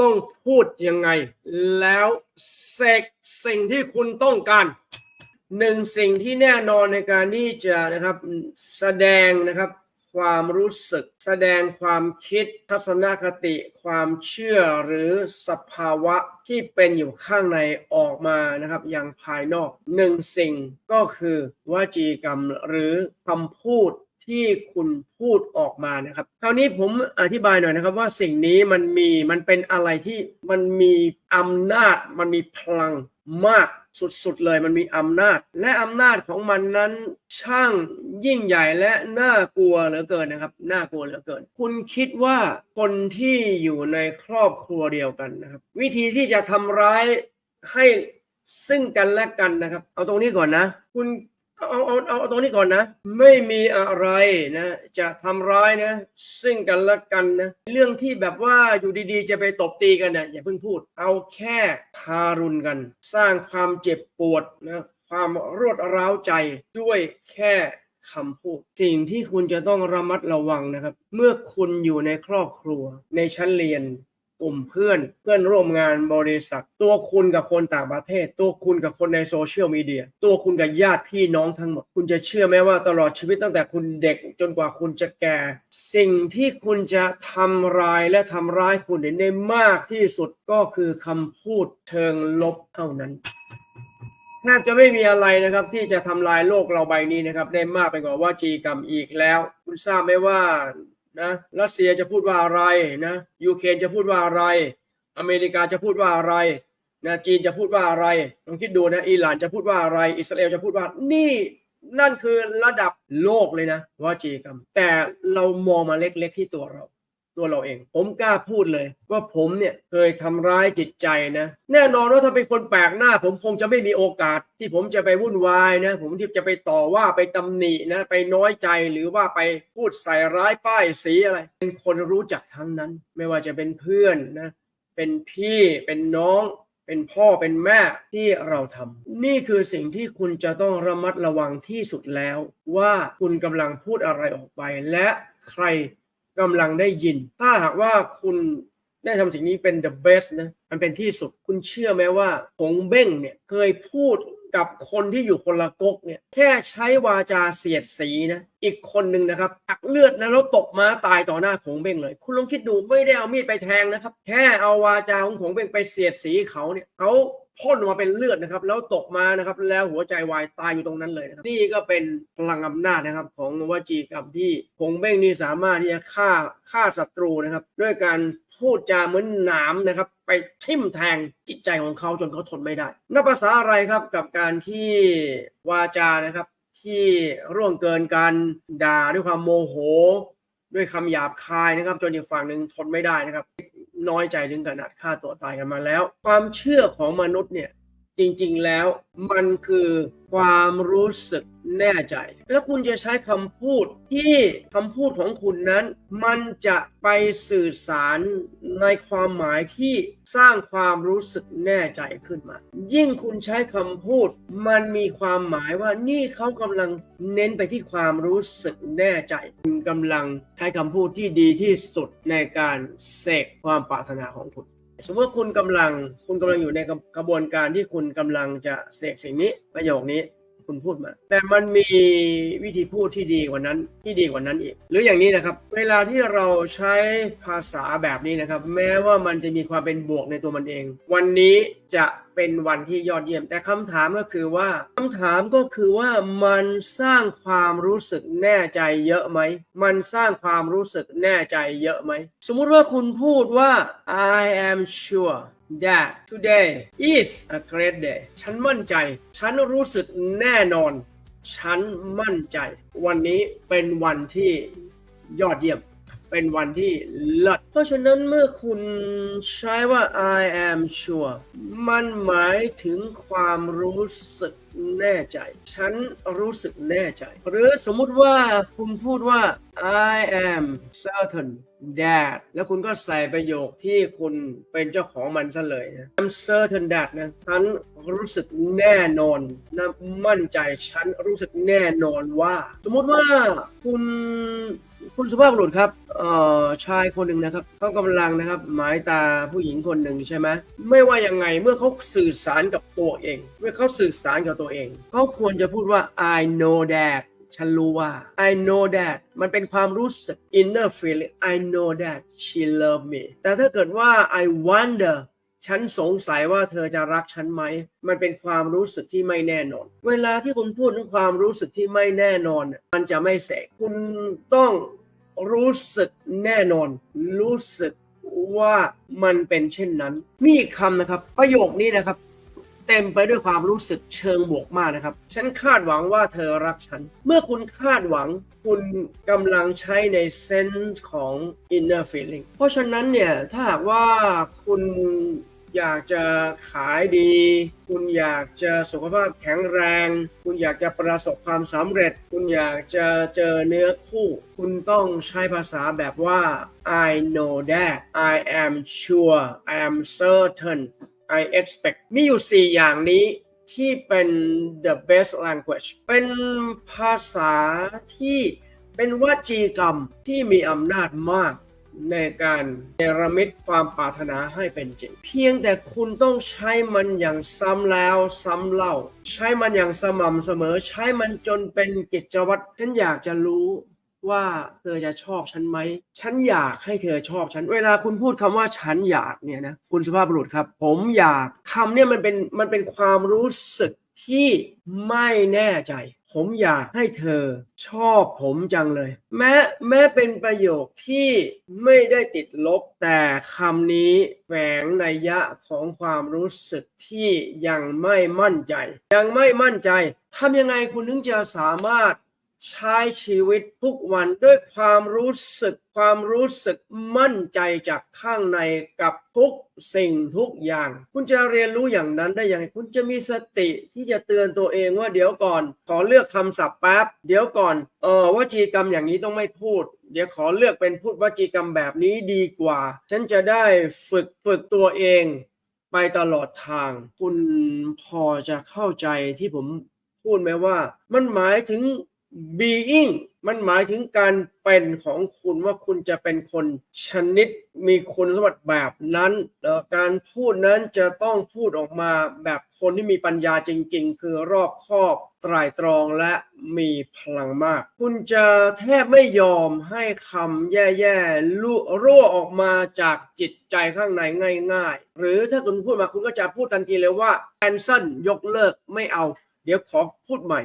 ต้องพูดยังไง แล้วเสกสิ่งที่คุณต้องการหนึ่งสิ่งที่แน่นอนในการที่จะนะครับแสดงนะครับความรู้สึก แสดงความคิดทัศนคติ ความเชื่อหรือสภาวะที่เป็นอยู่ข้างในออกมานะครับอย่างภายนอกหนึ่งสิ่งก็คือวจีกรรมหรือคำพูด ที่คุณพูดออกมานะครับคราวนี้ผมอธิบายหน่อยนะครับว่าสิ่งนี้มันมีมันเป็นอะไรที่มันมีอำนาจ มันมีพลังมากสุดๆเลยมันมีอำนาจ และอำนาจของมันนั้นช่างยิ่งใหญ่และน่ากลัวเหลือเกินนะครับน่ากลัวเหลือเกิน คุณคิดว่าคนที่อยู่ในครอบครัวเดียวกันนะครับ วิธีที่จะทำร้ายให้ซึ่งกันและกันนะครับ เอาตรงนี้ก่อนนะ คุณ เอาเอาเอาเอาตรงนี้ก่อนนะ ไม่มีอะไรนะ จะทำร้ายนะ ซึ่งกันและกันนะ เรื่องที่แบบว่าอยู่ดีๆ จะไปตบตีกันเนะอย่าเพิ่งพูด เอาแค่ทารุณกัน สร้างความเจ็บปวดนะความรวดร้าวใจด้วยแค่คำพูดสิ่งที่คุณจะต้องระมัดระวังนะครับ เมื่อคุณอยู่ในครอบครัวในชั้นเรียน กลุ่มเพื่อน เพื่อนร่วมงานบริษัท ตัวคุณกับคนต่างประเทศ ตัวคุณกับคนในโซเชียลมีเดีย ตัวคุณกับญาติพี่น้องทั้งหมด คุณจะเชื่อไหมว่าตลอดชีวิตตั้งแต่คุณเด็กจนกว่าคุณจะแก่ สิ่งที่คุณจะทำร้ายและทำร้ายคุณได้มากที่สุดก็คือคำพูดเชิงลบเท่านั้นแทบจะไม่มีอะไรนะครับที่จะทำลายโลกเราใบนี้นะครับได้มากไปกว่าว่าจีกรรมอีกแล้ว คุณทราบไหมว่า นะรัสเซียจะพูดว่าอะไรนะยูเครนจะพูดว่าอะไร อเมริกาจะพูดว่าอะไรนะจีนจะพูดว่าอะไรลองคิดดูนะอิหร่านจะพูดว่าอะไร อิสราเอลจะพูดว่านี่นั่นคือระดับโลกเลยนะว่าจีกรรม แต่เรามองมาเล็กๆที่ตัวเรา ตัวเราเอง ผมกล้าพูดเลย ว่าผมเนี่ยเคยทำร้ายจิตใจนะ แน่นอนว่าถ้าเป็นคนแปลกหน้า ผมคงจะไม่มีโอกาส ที่ผมจะไปวุ่นวายนะ ผมที่จะไปต่อว่าไปตำหนินะ ไปน้อยใจหรือว่าไปพูดใส่ร้ายป้ายสีอะไร เป็นคนรู้จักทั้งนั้น ไม่ว่าจะเป็นเพื่อนนะ เป็นพี่เป็นน้องเป็นพ่อเป็นแม่ที่เราทำนี่คือสิ่งที่คุณจะต้องระมัดระวังที่สุดแล้ว ว่าคุณกำลังพูดอะไรออกไป และใคร กำลังได้ยิน ถ้าหากว่าคุณได้ทำสิ่งนี้เป็น the best นะ มันเป็นที่สุด คุณเชื่อไหมว่า หงเบ้งเนี่ยเคยพูด กับคนที่อยู่คนละก๊กเนี่ยแค่ใช้วาจาเสียดสีนะอีกคนหนึ่งนะครับตักเลือดนะแล้วตกมาตายต่อหน้าขงเบ้งเลย คุณลองคิดดูไม่ได้เอามีดไปแทงนะครับ แค่เอาวาจาของขงเบ้งไปเสียดสีเขาเนี่ยเขาพ่นออกมาเป็นเลือดนะครับแล้วตกมานะครับแล้วหัวใจวายตายอยู่ตรงนั้นเลยนะครับนี่ก็เป็นพลังอำนาจนะครับของวจีกรรมที่ขงเบ้งนี่สามารถที่จะฆ่าฆ่าศัตรูนะครับ ด้วยการ พูดจาเหมือนหนามนะครับ ไปทิ่มแทงจิตใจของเขาจนเขาทนไม่ได้นับภาษาอะไรครับกับการที่วาจานะครับ ที่ร่วงเกินการด่าด้วยความโมโห ด้วยคำหยาบคายนะครับ จนอีกฝั่งหนึ่งทนไม่ได้นะครับ น้อยใจถึงขนาดฆ่าตัวตายกันมาแล้ว ความเชื่อของมนุษย์เนี่ย จริงๆแล้วมันคือความรู้สึกแน่ใจ แล้วคุณจะใช้คำพูดที่คำพูดของคุณนั้น มันจะไปสื่อสารในความหมายที่สร้างความรู้สึกแน่ใจขึ้นมา ยิ่งคุณใช้คำพูด มันมีความหมายว่านี่เขากำลังเน้นไปที่ความรู้สึกแน่ใจ คุณกำลังใช้คำพูดที่ดีที่สุดในการเสกความปรารถนาของคุณ สมมติว่าคุณกำลังคุณกำลังอยู่ในกระกระบวนการที่คุณกำลังจะเสกสิ่งนี้ประโยคนี้ คุณพูดมา แต่มันมีวิธีพูดที่ดีกว่านั้นที่ดีกว่านั้นอีก หรืออย่างนี้นะครับ เวลาที่เราใช้ภาษาแบบนี้นะครับ แม้ว่ามันจะมีความเป็นบวกในตัวมันเอง วันนี้จะเป็นวันที่ยอดเยี่ยม แต่คำถามก็คือว่าคำถามก็คือว่ามันสร้างความรู้สึกแน่ใจเยอะไหม มันสร้างความรู้สึกแน่ใจเยอะไหม สมมุติว่าคุณพูดว่า I am sure that today is a great day ฉันมั่นใจ ฉันรู้สึกแน่นอน ฉันมั่นใจ วันนี้เป็นวันที่ยอดเยี่ยม เป็นวันที่เลิศเพราะฉะนั้นเมื่อคุณใช้ว่า I am sure มันหมายถึงความรู้สึกแน่ใจ ฉันรู้สึกแน่ใจ หรือสมมุติว่าคุณพูดว่า I am certain that แล้วคุณก็ใส่ประโยคที่คุณเป็นเจ้าของมันซะเลยนะ I'm certain that นะ ฉันรู้สึกแน่นอนนะมั่นใจ ฉันรู้สึกแน่นอนว่า สมมุติว่าคุณคุณสุภาพบุรุษครับ เอ่อชายคนหนึ่งนะครับเขากำลังนะครับ หมายตาผู้หญิงคนหนึ่งใช่ไหมไม่ว่ายังไงเมื่อเขาสื่อสารกับตัวเอง เมื่อเขาสื่อสารกับตัวเองเขาควรจะพูดว่า I know that ฉันรู้ว่า I know that มันเป็นความรู้สึก inner feeling I know that she love me แต่ถ้าเกิดว่า I wonder ฉันสงสัยว่าเธอจะรักฉันไหม มันเป็นความรู้สึกที่ไม่แน่นอน เวลาที่คุณพูดถึงความรู้สึกที่ไม่แน่นอน มันจะไม่เสกคุณต้อง รู้สึกแน่นอน รู้สึกว่ามันเป็นเช่นนั้น มีอีกคำนะครับ ประโยคนี้นะครับ เต็มไปด้วยความรู้สึกเชิงบวกมากนะครับ ฉันคาดหวังว่าเธอรักฉัน เมื่อคุณคาดหวังคุณกำลังใช้ในเซนส์ของ inner feeling เพราะฉะนั้นเนี่ย ถ้าหากว่าคุณ อยากจะขายดี คุณอยากจะสุขภาพแข็งแรง คุณอยากจะประสบความสำเร็จ คุณอยากจะเจอเนื้อคู่ คุณต้องใช้ภาษาแบบว่า I know that I am sure I am certain I expect มีอยู่ 4 อย่างนี้ที่เป็น the best language เป็นภาษาที่เป็นวจีกรรมที่มีอำนาจมาก ในการเนรมิตความปรารถนาให้เป็นจริง เพียงแต่คุณต้องใช้มันอย่างซ้ำแล้วซ้ำเล่า ใช้มันอย่างสม่ำเสมอ ใช้มันจนเป็นกิจวัตรฉันอยากจะรู้ว่าเธอจะชอบฉันไหม ฉันอยากให้เธอชอบฉัน เวลาคุณพูดคำว่าฉันอยากเนี่ยนะ คุณสุภาพบุรุษครับ ผมอยากคำเนี่ยมันเป็นมันเป็นความรู้สึกที่ไม่แน่ใจ ผมอยากให้เธอชอบผมจังเลย แม้แม้เป็นประโยคที่ไม่ได้ติดลบ แต่คำนี้แฝงนัยยะของความรู้สึกที่ยังไม่มั่นใจ ยังไม่มั่นใจทำยังไงคุณถึงจะสามารถ ใช้ชีวิตทุกวันด้วยความรู้สึกความรู้สึกมั่นใจจากข้างในกับทุกสิ่งทุกอย่าง คุณจะเรียนรู้อย่างนั้นได้ยังไงคุณจะมีสติที่จะเตือนตัวเองว่าเดี๋ยวก่อน ขอเลือกคำศัพท์แป๊บเดี๋ยวก่อนเออวจีกรรมอย่างนี้ต้องไม่พูด เดี๋ยวขอเลือกเป็นพูดวจีกรรมแบบนี้ดีกว่า ฉันจะได้ฝึกฝึกตัวเอง ไปตลอดทาง คุณพอจะเข้าใจที่ผมพูดไหมว่า มันหมายถึง being มันหมายถึงการเป็นของคุณว่าคุณจะเป็นคนชนิดมีคุณสมบัติแบบนั้นแล้วการพูดนั้นจะต้องพูดออกมาแบบคนที่มีปัญญาจริง ๆ คือรอบคอบไตรตรองและมีพลังมาก คุณจะแทบไม่ยอมให้คำแย่ๆลุรั่วออกมาจากจิตใจข้างในง่าย ๆ หรือถ้าคุณพูดมาคุณก็จะพูดทันทีเลยว่า cancel ยกเลิกไม่เอา เดี๋ยวขอพูดใหม่